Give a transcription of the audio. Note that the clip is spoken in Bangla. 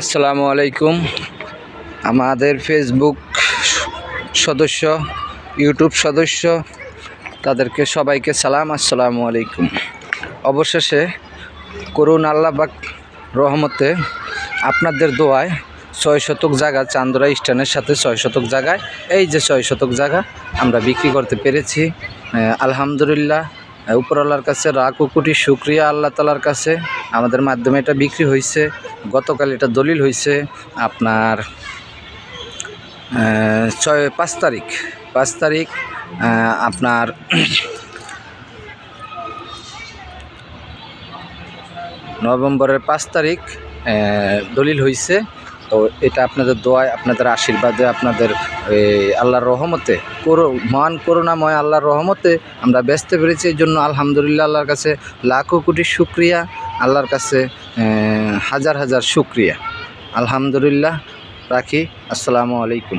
আসসালামু আলাইকুম। আমাদের ফেসবুক সদস্য ইউটিউব সদস্য, তাদেরকে সবাইকে সালাম, আসসালামু আলাইকুম। অবশেষে করুণ আল্লাহবাক রহমতে আপনাদের দোয়ায় ছয় শতক জায়গা চান্দরা স্ট্যান্ডের সাথে ছয় শতক জায়গায়, এই যে ছয় শতক জায়গা আমরা বিক্রি করতে পেরেছি। আলহামদুলিল্লাহ উপরওয়ালার কাছে রাখো কোটি শুক্রিয়া আল্লাহ তালার কাছে। আমাদের মাধ্যমে এটা বিক্রি হয়েছে গতকাল এটা দলিল হয়েছে আপনার ছয়, পাঁচ তারিখ। পাঁচ তারিখ আপনার নভেম্বরের পাঁচ তারিখ দলিল হয়েছে তো এটা আপনাদের দোয়ায়, আপনাদের আশীর্বাদে, আপনাদের আল্লাহর রহমতে করো মান করুণাময় আল্লাহর রহমতে আমরা ব্যস্ত পেরেছি এই জন্য আলহামদুলিল্লাহ আল্লাহর কাছে লাখো কোটি শুক্রিয়া, আল্লাহর কাছে হাজার হাজার শুক্রিয়া। আলহামদুলিল্লাহ, রাখি। আসসালামু আলাইকুম।